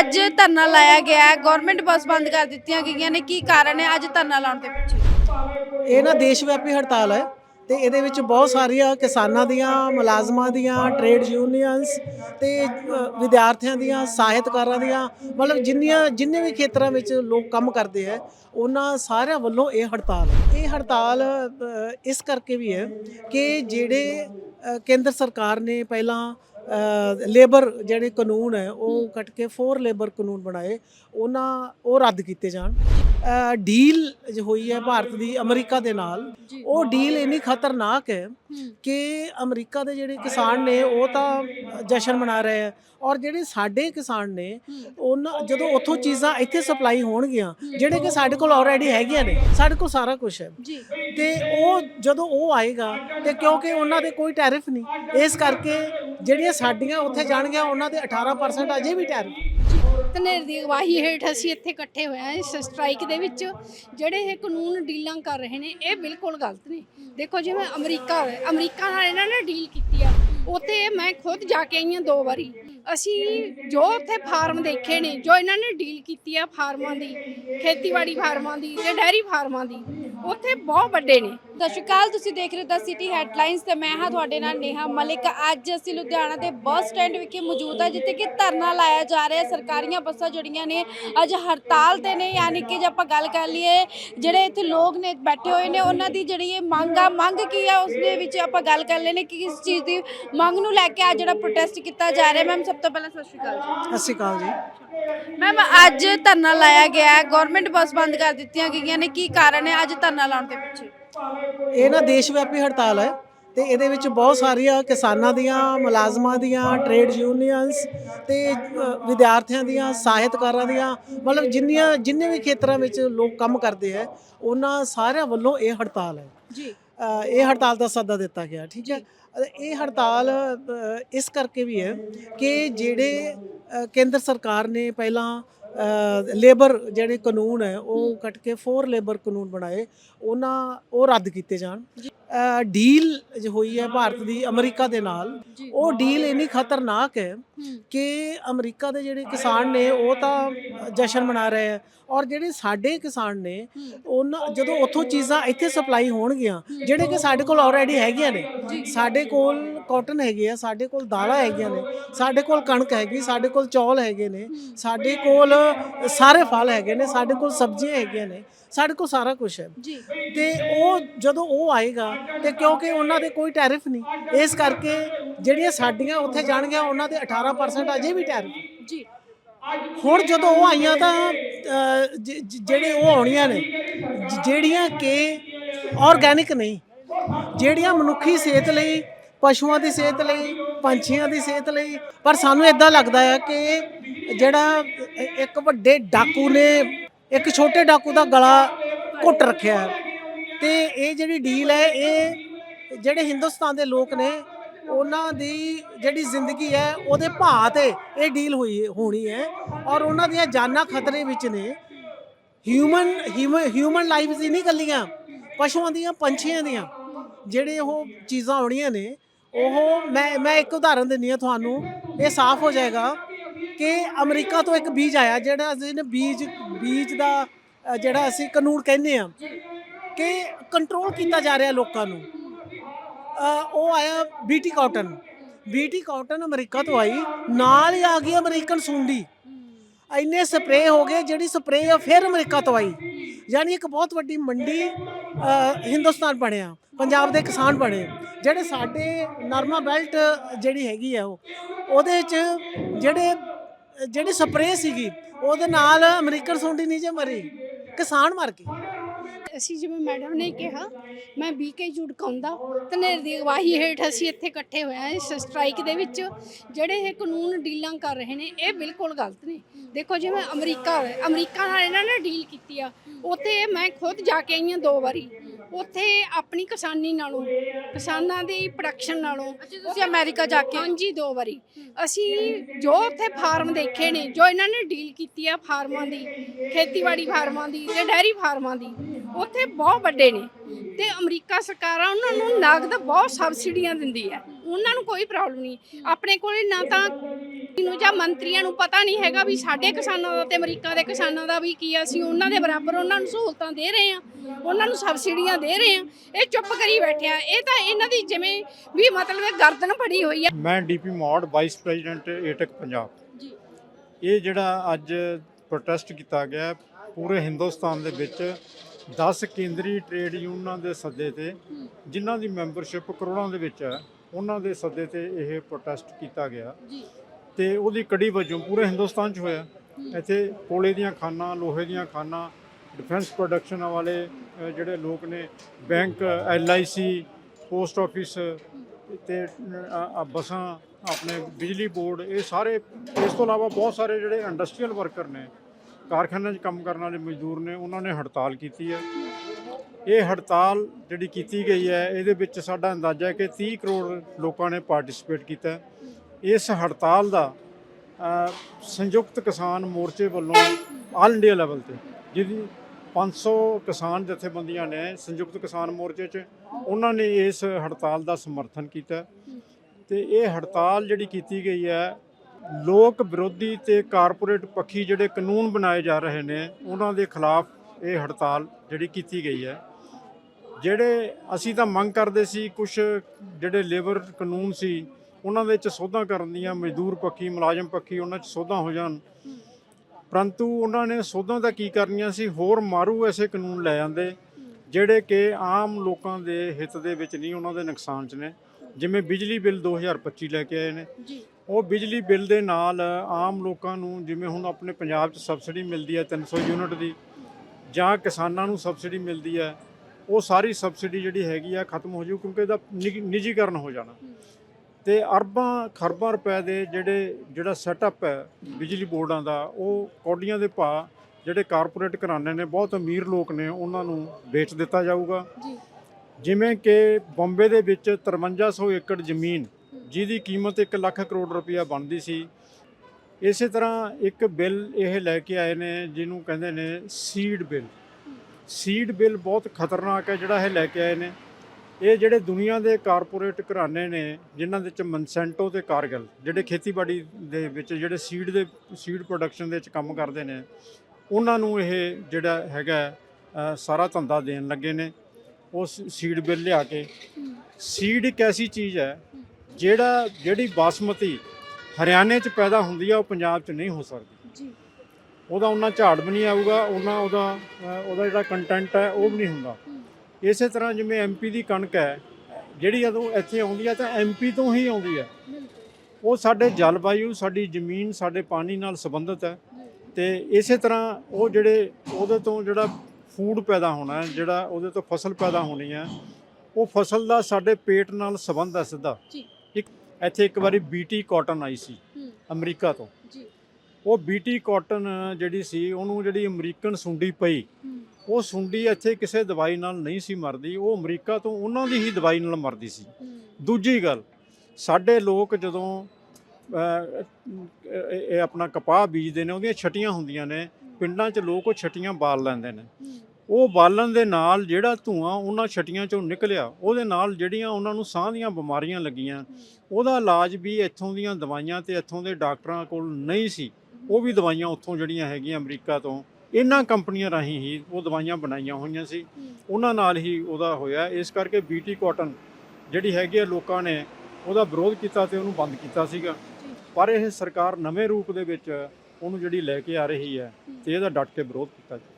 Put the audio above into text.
ਅੱਜ ਧਰਨਾ ਲਾਇਆ ਗਿਆ ਹੈ। ਗਵਰਨਮੈਂਟ ਬੱਸ ਬੰਦ ਕਰ ਦਿੱਤੀਆਂ ਗਈਆਂ ਨੇ। ਕੀ ਕਾਰਨ ਹੈ? ਅੱਜ ਧਰਨਾ ਲਾਉਣ ਦੇ ਪਿੱਛੇ। ਇਹ ਨਾ ਦੇਸ਼ ਵਿਆਪੀ ਹੜਤਾਲ ਹੈ ਤੇ ਇਹਦੇ ਵਿੱਚ ਬਹੁਤ ਸਾਰੀਆਂ ਕਿਸਾਨਾਂ ਦੀਆਂ, ਮੁਲਾਜ਼ਮਾਂ ਦੀਆਂ ਟ੍ਰੇਡ ਯੂਨੀਅਨਸ ਤੇ ਵਿਦਿਆਰਥੀਆਂ ਦੀਆਂ, ਸਾਹਿਤਕਾਰਾਂ ਦੀਆਂ, ਮਤਲਬ ਜਿੰਨੀਆਂ, ਜਿੰਨੇ ਵੀ ਖੇਤਰਾਂ ਵਿੱਚ ਲੋਕ ਕੰਮ ਕਰਦੇ ਹੈ, ਉਹਨਾਂ ਸਾਰਿਆਂ ਵੱਲੋਂ ਇਹ ਹੜਤਾਲ ਇਹ ਹੜਤਾਲ ਇਸ ਕਰਕੇ ਵੀ ਹੈ ਕਿ ਜਿਹੜੇ ਕੇਂਦਰ ਸਰਕਾਰ ਨੇ ਪਹਿਲਾਂ ਲੇਬਰ ਜਿਹੜੇ ਕਾਨੂੰਨ ਹੈ ਉਹ ਕੱਟ ਕੇ ਫੋਰ ਲੇਬਰ ਕਾਨੂੰਨ ਬਣਾਏ ਉਹਨਾਂ ਉਹ ਰੱਦ ਕੀਤੇ ਜਾਣ। ਡੀਲ ਜੋ ਹੋਈ ਹੈ ਭਾਰਤ ਦੀ ਅਮਰੀਕਾ ਦੇ ਨਾਲ। ਉਹ ਡੀਲ ਇੰਨੀ ਖਤਰਨਾਕ ਹੈ ਕਿ ਅਮਰੀਕਾ ਦੇ ਜਿਹੜੇ ਕਿਸਾਨ ਨੇ ਉਹ ਤਾਂ ਜਸ਼ਨ ਮਨਾ ਰਹੇ ਹੈ। ਔਰ ਜਿਹੜੇ ਸਾਡੇ ਕਿਸਾਨ ਨੇ ਉਹਨਾਂ ਜਦੋਂ ਉੱਥੋਂ ਚੀਜ਼ਾਂ ਇੱਥੇ ਸਪਲਾਈ ਹੋਣਗੀਆਂ ਜਿਹੜੇ ਕਿ ਸਾਡੇ ਕੋਲ ਆਲਰੇਡੀ ਹੈਗੀਆਂ ਨੇ ਸਾਡੇ ਕੋਲ ਸਾਰਾ ਕੁਝ ਹੈ। ਤੇ ਉਹ ਜਦੋਂ ਉਹ ਆਏਗਾ ਤੇ ਕਿਉਂਕਿ ਉਹਨਾਂ ਦੇ ਕੋਈ ਟੈਰਿਫ ਨਹੀਂ ਇਸ ਕਰਕੇ ਜਿਹੜੀਆਂ ਸਾਡੀਆਂ ਉੱਥੇ ਜਾਣਗੀਆਂ ਉਹਨਾਂ ਦੇ 18% ਅਜੇ ਵੀ ਟੈਰਿਫ ਧਨੇਰ ਦੀ ਅਗਵਾਹੀ ਹੇਠ ਅਸੀਂ ਇੱਥੇ ਇਕੱਠੇ ਹੋਏ ਹਾਂ ਇਸ ਸਟ੍ਰਾਈਕ ਦੇ ਵਿੱਚ। ਜਿਹੜੇ ਇਹ ਕਾਨੂੰਨ ਡੀਲਾਂ ਕਰ ਰਹੇ ਨੇ, ਇਹ ਬਿਲਕੁਲ ਗਲਤ ਨੇ। ਦੇਖੋ ਜਿਵੇਂ ਅਮਰੀਕਾ ਹੈ ਅਮਰੀਕਾ ਨਾਲ ਇਹਨਾਂ ਨੇ ਡੀਲ ਕੀਤੀ ਆ। ਉੱਥੇ ਮੈਂ ਖੁਦ ਜਾ ਕੇ ਆਈ ਹਾਂ ਦੋ ਵਾਰੀ। ਅਸੀਂ ਜੋ ਉੱਥੇ ਫਾਰਮ ਦੇਖੇ ਨੇ, ਜੋ ਇਹਨਾਂ ਨੇ ਡੀਲ ਕੀਤੀ ਆ ਫਾਰਮਾਂ ਦੀ, ਖੇਤੀਬਾੜੀ ਫਾਰਮਾਂ ਦੀ ਤੇ ਡੈਰੀ ਫਾਰਮਾਂ ਦੀ, ਉੱਥੇ ਬਹੁਤ ਵੱਡੇ ਨੇ। ਸਤਿ ਸ਼੍ਰੀ ਅਕਾਲ ਤੁਸੀਂ ਦੇਖ ਰਹੇ ਹੋ ਦਾ ਸਿਟੀ ਹੈਡਲਾਈਨਸ ਤੇ ਮੈਂ ਹਾਂ ਤੁਹਾਡੇ ਨਾਲ ਨੇਹਾ ਮਲਿਕ। ਅੱਜ ਅਸੀਂ ਲੁਧਿਆਣਾ ਦੇ ਬੱਸ ਸਟੈਂਡ ਵਿਖੇ ਮੌਜੂਦ ਹਾਂ ਜਿੱਥੇ ਕਿ ਧਰਨਾ ਲਾਇਆ ਜਾ ਰਿਹਾ ਹੈ। ਸਰਕਾਰੀਆਂ ਬੱਸਾਂ ਜਿਹੜੀਆਂ ਨੇ ਅੱਜ ਹੜਤਾਲ ਤੇ ਨੇ ਯਾਨੀ ਕਿ ਜੇ ਆਪਾਂ ਗੱਲ ਕਰ ਲਈਏ ਜਿਹੜੇ ਇੱਥੇ ਲੋਕ ਨੇ ਬੈਠੇ ਹੋਏ ਨੇ ਉਹਨਾਂ ਦੀ ਜਿਹੜੀ ਇਹ ਮੰਗ ਆ ਮੰਗ ਕੀ ਆ? ਉਸ ਦੇ ਵਿੱਚ ਆਪਾਂ ਗੱਲ ਕਰ ਲੈਨੇ ਕਿ ਕਿਸ ਚੀਜ਼ ਦੀ ਮੰਗ ਨੂੰ ਲੈ ਕੇ ਅੱਜ ਜਿਹੜਾ ਪ੍ਰੋਟੈਸਟ ਕੀਤਾ ਜਾ ਰਿਹਾ ਮੈਮ ਸਭ ਤੋਂ ਪਹਿਲਾਂ ਸਤਿ ਸ਼੍ਰੀ ਅਕਾਲ ਜੀ। ਸਤਿ ਸ਼੍ਰੀ ਅਕਾਲ ਜੀ। ਮੈਮ ਅੱਜ ਧਰਨਾ ਲਾਇਆ ਗਿਆ ਹੈ। ਗਵਰਨਮੈਂਟ ਬੱਸ ਬੰਦ ਕਰ ਦਿੱਤੀਆਂ ਗਈਆਂ ਨੇ। ਕੀ ਕਾਰਨ ਹੈ? ਅੱਜ ਧਰਨਾ ਲਾਉਣ ਦੇ ਪਿੱਛੇ। ਇਹ ਨਾ ਦੇਸ਼ ਵਿਆਪੀ ਹੜਤਾਲ ਹੈ ਤੇ ਇਹਦੇ ਵਿੱਚ ਬਹੁਤ ਸਾਰੀਆਂ ਕਿਸਾਨਾਂ ਦੀਆਂ ਮੁਲਾਜ਼ਮਾਂ ਦੀਆਂ ਟ੍ਰੇਡ ਯੂਨੀਅਨਸ ਤੇ ਵਿਦਿਆਰਥੀਆਂ ਦੀਆਂ ਸਾਹਿਤਕਾਰਾਂ ਦੀਆਂ ਮਤਲਬ ਜਿੰਨੀਆਂ ਜਿੰਨੇ ਵੀ ਖੇਤਰਾਂ ਵਿੱਚ ਲੋਕ ਕੰਮ ਕਰਦੇ ਹੈ ਉਹਨਾਂ ਸਾਰਿਆਂ ਵੱਲੋਂ ਇਹ ਹੜਤਾਲ ਹੈ। ਜੀ। ਇਹ ਹੜਤਾਲ ਦਾ ਸੱਦਾ ਦਿੱਤਾ ਗਿਆ ਠੀਕ ਹੈ? ਇਹ ਹੜਤਾਲ ਇਸ ਕਰਕੇ ਵੀ ਹੈ ਕਿ ਜਿਹੜੇ ਕੇਂਦਰ ਸਰਕਾਰ ਨੇ ਪਹਿਲਾਂ ਲੇਬਰ ਜਿਹੜੇ ਕਾਨੂੰਨ ਹੈ ਉਹ ਕੱਟ ਕੇ ਫੋਰ ਲੇਬਰ ਕਾਨੂੰਨ ਬਣਾਏ ਉਹਨਾਂ ਉਹ ਰੱਦ ਕੀਤੇ ਜਾਣ। ਡੀਲ ਜੋ ਹੋਈ ਹੈ ਭਾਰਤ ਦੀ ਅਮਰੀਕਾ ਦੇ ਨਾਲ। ਉਹ ਡੀਲ ਇੰਨੀ ਖਤਰਨਾਕ ਹੈ ਕਿ ਅਮਰੀਕਾ ਦੇ ਜਿਹੜੇ ਕਿਸਾਨ ਨੇ ਉਹ ਤਾਂ ਜਸ਼ਨ ਮਨਾ ਰਹੇ ਹੈ ਔਰ ਜਿਹੜੇ ਸਾਡੇ ਕਿਸਾਨ ਨੇ ਉਹਨਾਂ ਜਦੋਂ ਉੱਥੋਂ ਚੀਜ਼ਾਂ ਇੱਥੇ ਸਪਲਾਈ ਹੋਣਗੀਆਂ ਜਿਹੜੇ ਕਿ ਸਾਡੇ ਕੋਲ ਆਲਰੇਡੀ ਹੈਗੀਆਂ ਨੇ ਸਾਡੇ ਕੋਲ ਕਾਟਨ ਹੈਗੇ ਆ ਸਾਡੇ ਕੋਲ ਦਾਲਾਂ ਹੈਗੀਆਂ ਨੇ ਸਾਡੇ ਕੋਲ ਕਣਕ ਹੈਗੀ ਸਾਡੇ ਕੋਲ ਚੌਲ ਹੈਗੇ ਨੇ ਸਾਡੇ ਕੋਲ ਸਾਰੇ ਫਲ ਹੈਗੇ ਨੇ ਸਾਡੇ ਕੋਲ ਸਬਜ਼ੀਆਂ ਹੈਗੀਆਂ ਨੇ ਸਾਡੇ ਕੋਲ ਸਾਰਾ ਕੁਝ ਹੈ। ਜੀ। ਤੇ ਉਹ ਜਦੋਂ ਉਹ ਆਏਗਾ ਤੇ ਕਿਉਂਕਿ ਉਹਨਾਂ ਦੇ ਕੋਈ ਟੈਰਿਫ ਨਹੀਂ ਇਸ ਕਰਕੇ ਜਿਹੜੀਆਂ ਸਾਡੀਆਂ ਉੱਥੇ ਜਾਣਗੀਆਂ ਉਹਨਾਂ ਦੇ 18% ਅਜੇ ਵੀ ਟੈਰਿਫ ਜੀ। ਹੁਣ ਜਦੋਂ ਉਹ ਆਈਆਂ ਤਾਂ ਜਿਹੜੇ ਉਹ ਆਉਣੀਆਂ ਨੇ ਜਿਹੜੀਆਂ ਕਿ ਆਰਗੈਨਿਕ ਨਹੀਂ ਜਿਹੜੀਆਂ ਮਨੁੱਖੀ ਸਿਹਤ ਲਈ ਪਸ਼ੂਆਂ ਦੀ ਸਿਹਤ ਲਈ, ਪੰਛੀਆਂ ਦੀ ਸਿਹਤ ਲਈ। ਪਰ ਸਾਨੂੰ ਇਦਾਂ ਲੱਗਦਾ ਹੈ ਕਿ ਜਿਹੜਾ ਇੱਕ ਵੱਡੇ ਡਾਕੂ ਨੇ, ਇੱਕ ਛੋਟੇ ਡਾਕੂ ਦਾ ਗਲਾ ਘੁੱਟ ਰੱਖਿਆ ਹੈ। ਤੇ ਇਹ ਜਿਹੜੀ ਡੀਲ ਹੈ, ਇਹ ਜਿਹੜੇ ਹਿੰਦੁਸਤਾਨ ਦੇ ਲੋਕ ਨੇ, ਉਹਨਾਂ ਦੀ ਜਿਹੜੀ ਜ਼ਿੰਦਗੀ ਹੈ, ਉਹਦੇ ਭਾਅ ਤੇ ਇਹ ਡੀਲ ਹੋਈ, ਹੋਣੀ ਹੈ। ਔਰ ਉਹਨਾਂ ਦੀਆਂ ਜਾਨਾਂ ਖਤਰੇ ਵਿੱਚ ਨੇ। ਹਿਊਮਨ ਹਿਊਮਨ ਲਾਈਫਸ ਹੀ ਨਹੀਂ ਕੱਲੀਆਂ, ਪਸ਼ੂਆਂ ਦੀਆਂ, ਪੰਛੀਆਂ ਦੀਆਂ, ਜਿਹੜੇ ਉਹ ਚੀਜ਼ਾਂ ਆਉਣੀਆਂ ਨੇ ਉਹ ਮੈਂ ਮੈਂ ਇੱਕ ਉਦਾਹਰਨ ਦਿੰਨੀ ਆ ਤੁਹਾਨੂੰ। ਇਹ ਸਾਫ਼ ਹੋ ਜਾਏਗਾ ਕਿ ਅਮਰੀਕਾ ਤੋਂ ਇੱਕ ਬੀਜ ਆਇਆ ਜਿਹੜਾ ਅਸੀਂ ਨੇ ਬੀਜ ਬੀਜ ਦਾ ਅ, ਜਿਹੜਾ ਅਸੀਂ ਕਾਨੂੰਨ ਕਹਿੰਦੇ ਆ ਕਿ ਕੰਟਰੋਲ ਕੀਤਾ ਜਾ ਰਿਹਾ ਲੋਕਾਂ ਨੂੰ। ਅ, ਉਹ ਆਇਆ BT cotton BT cotton America ਤੋਂ ਆਈ। ਨਾਲ ਹੀ ਆ ਗਈ ਅਮਰੀਕਨ ਸੁੰਡੀ ਇੰਨੇ ਸਪਰੇਅ ਹੋ ਗਏ ਜਿਹੜੀ ਸਪਰੇਅ ਆ, ਫਿਰ ਅਮਰੀਕਾ ਤੋਂ ਆਈ। ਯਾਨੀ ਇੱਕ ਬਹੁਤ ਵੱਡੀ ਮੰਡੀ ਹਿੰਦੁਸਤਾਨ ਬਣਿਆ, ਪੰਜਾਬ ਦੇ ਕਿਸਾਨ ਬਣੇ। ਜਿਹੜੇ ਸਾਡੇ ਨਰਮਾ ਬੈਲਟ ਜਿਹੜੀ ਹੈਗੀ ਆ ਉਹ, ਉਹਦੇ 'ਚ ਜਿਹੜੇ, ਜਿਹੜੀ ਸਪਰੇਅ ਸੀਗੀ, ਉਹਦੇ ਨਾਲ ਅਮਰੀਕਨ ਸੁੰਡੀ ਨਹੀਂ ਜੇ ਮਰੀ, ਕਿਸਾਨ ਮਰ ਗਏ। ਅਸੀਂ ਜਿਵੇਂ ਮੈਡਮ ਨੇ ਕਿਹਾ ਮੈਂ ਬੀਕੇ ਝੁੜਕਾਉਂਦਾ ਧਨੇਰ ਦੀ ਅਗਵਾਈ ਹੇਠ ਅਸੀਂ ਇੱਥੇ ਇਕੱਠੇ ਹੋਏ ਹਾਂ ਇਸ ਸਟ੍ਰਾਈਕ ਦੇ ਵਿੱਚ। ਜਿਹੜੇ ਇਹ ਕਾਨੂੰਨ ਡੀਲਾਂ ਕਰ ਰਹੇ ਨੇ ਇਹ ਬਿਲਕੁਲ ਗਲਤ ਨੇ। ਦੇਖੋ ਜਿਵੇਂ ਅਮਰੀਕਾ ਅਮਰੀਕਾ ਨਾਲ ਇਹਨਾਂ ਨੇ ਡੀਲ ਕੀਤੀ ਆ। ਉੱਥੇ ਮੈਂ ਖੁਦ ਜਾ ਕੇ ਆਈ ਹਾਂ ਦੋ ਵਾਰੀ। ਉੱਥੇ ਆਪਣੀ ਕਿਸਾਨੀ ਨਾਲੋਂ ਕਿਸਾਨਾਂ ਦੀ ਪ੍ਰੋਡਕਸ਼ਨ ਨਾਲੋਂ ਤੁਸੀਂ ਅਮਰੀਕਾ ਜਾ ਕੇ ਹਾਂਜੀ ਦੋ ਵਾਰੀ। ਅਸੀਂ ਜੋ ਉੱਥੇ ਫਾਰਮ ਦੇਖੇ ਨੇ ਜੋ ਇਹਨਾਂ ਨੇ ਡੀਲ ਕੀਤੀ ਆ ਫਾਰਮਾਂ ਦੀ ਖੇਤੀਬਾੜੀ ਫਾਰਮਾਂ ਦੀ ਤੇ ਡੈਰੀ ਫਾਰਮਾਂ ਦੀ ਉੱਥੇ ਬਹੁਤ ਵੱਡੇ ਨੇ। ਤੇ ਅਮਰੀਕਾ ਸਰਕਾਰਾਂ ਉਹਨਾਂ ਨੂੰ ਨਗਦ ਬਹੁਤ ਸਬਸਿਡੀਆਂ ਦਿੰਦੀ ਹੈ। ਉਹਨਾਂ ਨੂੰ ਕੋਈ ਪ੍ਰੋਬਲਮ ਨਹੀਂ। ਆਪਣੇ ਕੋਲੇ ਨਾ ਤਾਂ ਨੂੰ ਜਾਂ ਮੰਤਰੀਆਂ ਨੂੰ ਪਤਾ ਨਹੀਂ ਹੈਗਾ ਵੀ ਸਾਡੇ ਕਿਸਾਨਾਂ ਦਾ ਤੇ ਅਮਰੀਕਾ ਦੇ ਕਿਸਾਨਾਂ ਦਾ ਵੀ ਕੀ ਅਸੀਂ ਉਹਨਾਂ ਦੇ ਬਰਾਬਰ ਉਹਨਾਂ ਨੂੰ ਸਹੂਲਤਾਂ ਦੇ ਰਹੇ ਆ ਉਹਨਾਂ ਨੂੰ ਸਬਸਿਡੀਆਂ ਦੇ ਰਹੇ ਆ ਇਹ ਚੁੱਪ ਕਰੀ ਬੈਠੇ ਆ। ਇਹ ਤਾਂ ਇਹਨਾਂ ਦੀ ਜਿਵੇਂ ਵੀ ਮਤਲਬ ਗਰਦਨ ਫੜੀ ਹੋਈ ਆ। ਮੈਂ DP Maur vice president AITUC Punjab. ਜੀ। ਇਹ ਜਿਹੜਾ ਅੱਜ ਪ੍ਰੋਟੈਸਟ ਕੀਤਾ ਗਿਆ ਹੈ, ਪੂਰੇ ਹਿੰਦੁਸਤਾਨ ਦੇ ਵਿੱਚ 10 ਕੇਂਦਰੀ ਟ੍ਰੇਡ ਯੂਨੀਅਨਾਂ ਦੇ ਸੱਦੇ ਤੇ ਜਿਨ੍ਹਾਂ ਦੀ ਮੈਂਬਰਸ਼ਿਪ ਕਰੋੜਾਂ ਦੇ ਵਿੱਚ ਹੈ ਉਹਨਾਂ ਦੇ ਸੱਦੇ ਤੇ ਇਹ ਪ੍ਰੋਟੈਸਟ ਕੀਤਾ ਗਿਆ। ਜੀ। ਤੇ ਉਹਦੀ ਕੜੀ ਵਜੋਂ ਪੂਰੇ ਹਿੰਦੁਸਤਾਨ 'ਚ ਹੋਇਆ। ਇੱਥੇ ਕੋਲੇ ਦੀਆਂ ਖਾਨਾਂ ਲੋਹੇ ਦੀਆਂ ਖਾਨਾਂ ਡਿਫੈਂਸ ਪ੍ਰੋਡਕਸ਼ਨ ਵਾਲੇ ਜਿਹੜੇ ਲੋਕ ਨੇ ਬੈਂਕ ਐਲਆਈਸੀ ਪੋਸਟ ਆਫਿਸ ਤੇ ਬੱਸਾਂ ਆਪਣੇ ਬਿਜਲੀ ਬੋਰਡ ਇਹ ਸਾਰੇ ਇਸ ਤੋਂ ਇਲਾਵਾ ਬਹੁਤ ਸਾਰੇ ਜਿਹੜੇ ਇੰਡਸਟਰੀਅਲ ਵਰਕਰ ਨੇ ਕਾਰਖਾਨਿਆਂ 'ਚ ਕੰਮ ਕਰਨ ਵਾਲੇ ਮਜ਼ਦੂਰ ਨੇ, ਉਹਨਾਂ ਨੇ ਹੜਤਾਲ ਕੀਤੀ ਹੈ। ਇਹ ਹੜਤਾਲ ਜਿਹੜੀ ਕੀਤੀ ਗਈ ਹੈ, ਇਹਦੇ ਵਿੱਚ ਸਾਡਾ ਅੰਦਾਜ਼ਾ ਹੈ ਕਿ 30 ਕਰੋੜ ਲੋਕਾਂ ਨੇ ਪਾਰਟਿਸਿਪੇਟ ਕੀਤਾ ਇਸ ਹੜਤਾਲ ਦਾ ਸੰਯੁਕਤ ਕਿਸਾਨ ਮੋਰਚੇ ਵੱਲੋਂ ਆਲ ਇੰਡੀਆ ਲੈਵਲ ਤੇ, ਜਿਹਦੀ 500 ਕਿਸਾਨ ਜਥੇਬੰਦੀਆਂ ਨੇ ਸੰਯੁਕਤ ਕਿਸਾਨ ਮੋਰਚੇ 'ਚ, ਉਹਨਾਂ ਨੇ ਇਸ ਹੜਤਾਲ ਦਾ ਸਮਰਥਨ ਕੀਤਾ ਤੇ ਇਹ ਹੜਤਾਲ ਜਿਹੜੀ ਕੀਤੀ ਗਈ ਹੈ ਲੋਕ ਵਿਰੋਧੀ ਤੇ ਕਾਰਪੋਰੇਟ ਪੱਖੀ ਜਿਹੜੇ ਕਾਨੂੰਨ ਬਣਾਏ ਜਾ ਰਹੇ ਨੇ, ਉਹਨਾਂ ਦੇ ਖਿਲਾਫ ਇਹ ਹੜਤਾਲ ਜਿਹੜੀ ਕੀਤੀ ਗਈ ਹੈ। ਜਿਹੜੇ ਅਸੀਂ ਤਾਂ ਮੰਗ ਕਰਦੇ ਸੀ ਕੁਝ ਜਿਹੜੇ ਲੇਬਰ ਕਾਨੂੰਨ ਸੀ, ਉਹਨਾਂ ਦੇ ਵਿੱਚ ਸੋਧਾਂ ਕਰਨ ਦੀਆਂ, ਮਜ਼ਦੂਰ ਪੱਖੀ, ਮੁਲਾਜ਼ਮ ਪੱਖੀ, ਉਹਨਾਂ 'ਚ ਸੋਧਾਂ ਹੋ ਜਾਣ। ਪਰੰਤੂ ਉਹਨਾਂ ਨੇ ਸੋਧਾਂ ਤਾਂ ਕੀ ਕਰਨੀਆਂ ਸੀ, ਹੋਰ ਮਾਰੂ ਐਸੇ ਕਾਨੂੰਨ ਲੈ ਜਾਂਦੇ ਜਿਹੜੇ ਕਿ ਆਮ ਲੋਕਾਂ ਦੇ ਹਿੱਤ ਦੇ ਵਿੱਚ ਨਹੀਂ, ਉਹਨਾਂ ਦੇ ਨੁਕਸਾਨ 'ਚ ਨੇ। ਜਿਵੇਂ ਬਿਜਲੀ ਬਿੱਲ 2025 ਲੈ ਕੇ ਆਏ ਨੇ। ਉਹ ਬਿਜਲੀ ਬਿੱਲ ਦੇ ਨਾਲ ਆਮ ਲੋਕਾਂ ਨੂੰ ਜਿਵੇਂ ਹੁਣ ਆਪਣੇ ਪੰਜਾਬ 'ਚ ਸਬਸਿਡੀ ਮਿਲਦੀ ਹੈ 300 ਯੂਨਿਟ ਦੀ ਜਾਂ ਕਿਸਾਨਾਂ ਨੂੰ ਸਬਸਿਡੀ ਮਿਲਦੀ ਹੈ ਉਹ ਸਾਰੀ ਸਬਸਿਡੀ ਜਿਹੜੀ ਹੈਗੀ ਆ ਖਤਮ ਹੋ ਜੂ ਕਿਉਂਕਿ ਇਹਦਾ ਨਿੱਜੀ- ਨਿੱਜੀਕਰਨ ਹੋ ਜਾਣਾ। ਤੇ ਅਰਬਾਂ ਖਰਬਾਂ ਰੁਪਏ ਦੇ ਜਿਹੜੇ ਜਿਹੜਾ ਸੈਟਅਪ ਹੈ ਬਿਜਲੀ ਬੋਰਡਾਂ ਦਾ ਉਹ ਕੌਡੀਆਂ ਦੇ ਭਾਅ ਜਿਹੜੇ ਕਾਰਪੋਰੇਟ ਘਰਾਣੇ ਨੇ ਬਹੁਤ ਅਮੀਰ ਲੋਕ ਨੇ ਉਹਨਾਂ ਨੂੰ ਵੇਚ ਦਿੱਤਾ ਜਾਊਗਾ। ਜਿਵੇਂ ਕਿ ਬੰਬੇ ਦੇ ਵਿੱਚ 5300 ਏਕੜ ਜ਼ਮੀਨ ਜਿਹਦੀ ਕੀਮਤ 1 ਲੱਖ ਕਰੋੜ ਰੁਪਇਆ ਬਣਦੀ ਸੀ। ਇਸੇ ਤਰ੍ਹਾਂ ਇੱਕ ਬਿੱਲ ਇਹ ਲੈ ਕੇ ਆਏ ਨੇ ਜਿਹਨੂੰ ਕਹਿੰਦੇ ਨੇ ਸੀਡ ਬਿੱਲ। ਸੀਡ ਬਿੱਲ ਬਹੁਤ ਖਤਰਨਾਕ ਹੈ ਜਿਹੜਾ ਇਹ ਲੈ ਕੇ ਆਏ ਨੇ। ਇਹ ਜਿਹੜੇ ਦੁਨੀਆ ਦੇ ਕਾਰਪੋਰੇਟ ਘਰਾਣੇ ਨੇ ਜਿਨ੍ਹਾਂ ਦੇ ਵਿੱਚ ਮਨਸੈਂਟੋ ਤੇ ਕਾਰਗਿਲ ਜਿਹੜੇ ਖੇਤੀਬਾੜੀ ਦੇ ਵਿੱਚ ਜਿਹੜੇ ਸੀਡ ਦੇ ਸੀਡ ਪ੍ਰੋਡਕਸ਼ਨ ਦੇ ਵਿੱਚ ਕੰਮ ਕਰਦੇ ਨੇ ਉਹਨਾਂ ਨੂੰ ਇਹ ਜਿਹੜਾ ਹੈਗਾ ਸਾਰਾ ਧੰਦਾ ਦੇਣ ਲੱਗੇ ਨੇ ਉਸ ਸੀਡ ਬਿੱਲ ਲਿਆ ਕੇ। ਸੀਡ ਇੱਕ ਐਸੀ ਚੀਜ਼ ਹੈ ਜਿਹੜਾ ਜਿਹੜੀ ਬਾਸਮਤੀ ਹਰਿਆਣੇ 'ਚ ਪੈਦਾ ਹੁੰਦੀ ਆ ਉਹ ਪੰਜਾਬ 'ਚ ਨਹੀਂ ਹੋ ਸਕਦੀ। ਜੀ। ਉਹਦਾ ਉਹਨਾਂ ਝਾੜ ਵੀ ਨਹੀਂ ਆਊਗਾ ਉਹਨਾਂ ਉਹਦਾ ਉਹਦਾ ਜਿਹੜਾ ਕੰਟੈਂਟ ਹੈ ਉਹ ਵੀ ਨਹੀਂ ਹੁੰਦਾ। ਇਸੇ ਤਰ੍ਹਾਂ ਜਿਵੇਂ ਐਮਪੀ ਦੀ ਕਣਕ ਹੈ ਜਿਹੜੀ ਜਦੋਂ ਇੱਥੇ ਆਉਂਦੀ ਹੈ ਤਾਂ ਐਮਪੀ ਤੋਂ ਹੀ ਆਉਂਦੀ ਹੈ। ਉਹ ਸਾਡੇ ਜਲਵਾਯੂ ਸਾਡੀ ਜ਼ਮੀਨ ਸਾਡੇ ਪਾਣੀ ਨਾਲ ਸੰਬੰਧਿਤ ਹੈ। ਤੇ ਇਸੇ ਤਰ੍ਹਾਂ ਉਹ ਜਿਹੜੇ ਉਹਦੇ ਤੋਂ ਜਿਹੜਾ ਫੂਡ ਪੈਦਾ ਹੋਣਾ ਹੈ ਜਿਹੜਾ ਉਹਦੇ ਤੋਂ ਫਸਲ ਪੈਦਾ ਹੋਣੀ ਹੈ ਉਹ ਫਸਲ ਦਾ ਸਾਡੇ ਪੇਟ ਨਾਲ ਸੰਬੰਧ ਹੈ ਸਿੱਧਾ। ਜੀ। ਇੱਥੇ ਇੱਕ ਵਾਰੀ ਬੀਟੀ ਕਾਟਨ ਆਈ ਸੀ ਅਮਰੀਕਾ ਤੋਂ। ਜੀ। ਉਹ ਬੀਟੀ ਕਾਟਨ ਜਿਹੜੀ ਸੀ ਉਹਨੂੰ ਜਿਹੜੀ ਅਮਰੀਕਨ ਸੁੰਡੀ ਪਈ ਉਹ ਸੁੰਡੀ ਇੱਥੇ ਕਿਸੇ ਦਵਾਈ ਨਾਲ ਨਹੀਂ ਸੀ ਮਰਦੀ ਉਹ ਅਮਰੀਕਾ ਤੋਂ ਉਹਨਾਂ ਦੀ ਹੀ ਦਵਾਈ ਨਾਲ ਮਰਦੀ ਸੀ। ਦੂਜੀ ਗੱਲ ਸਾਡੇ ਲੋਕ ਜਦੋਂ ਇਹ ਆਪਣਾ ਕਪਾਹ ਬੀਜਦੇ ਨੇ ਉਹਦੀਆਂ ਛਟੀਆਂ ਹੁੰਦੀਆਂ ਨੇ ਪਿੰਡਾਂ 'ਚ ਲੋਕ ਉਹ ਛਟੀਆਂ ਬਾਲ ਲੈਂਦੇ ਨੇ। ਉਹ ਬਾਲਣ ਦੇ ਨਾਲ ਜਿਹੜਾ ਧੂਆਂ ਉਹਨਾਂ ਛਟੀਆਂ 'ਚੋਂ ਨਿਕਲਿਆ, ਉਹਦੇ ਨਾਲ ਜਿਹੜੀਆਂ ਉਹਨਾਂ ਨੂੰ ਸਾਹ ਦੀਆਂ ਬਿਮਾਰੀਆਂ ਲੱਗੀਆਂ, ਉਹਦਾ ਇਲਾਜ ਵੀ ਇੱਥੋਂ ਦੀਆਂ ਦਵਾਈਆਂ ਤੇ ਇੱਥੋਂ ਦੇ ਡਾਕਟਰਾਂ ਕੋਲ ਨਹੀਂ ਸੀ। ਉਹ ਵੀ ਦਵਾਈਆਂ ਉੱਥੋਂ ਜਿਹੜੀਆਂ ਹੈਗੀਆਂ ਅਮਰੀਕਾ ਤੋਂ। ਇਹਨਾਂ ਕੰਪਨੀਆਂ ਰਾਹੀਂ ਹੀ ਉਹ ਦਵਾਈਆਂ ਬਣਾਈਆਂ ਹੋਈਆਂ ਸੀ। ਉਹਨਾਂ ਨਾਲ ਹੀ ਉਹਦਾ ਹੋਇਆ। ਇਸ ਕਰਕੇ ਬੀਟੀ ਕਾਟਨ ਜਿਹੜੀ ਹੈਗੀ ਆ ਲੋਕਾਂ ਨੇ ਉਹਦਾ ਵਿਰੋਧ ਕੀਤਾ ਤੇ ਉਹਨੂੰ ਬੰਦ ਕੀਤਾ ਸੀਗਾ। ਪਰ ਇਹ ਸਰਕਾਰ ਨਵੇਂ ਰੂਪ ਦੇ ਵਿੱਚ ਉਹਨੂੰ ਜਿਹੜੀ ਲੈ ਕੇ ਆ ਰਹੀ ਹੈ ਤੇ ਇਹਦਾ ਡਟ ਕੇ ਵਿਰੋਧ ਕੀਤਾ ਜੀ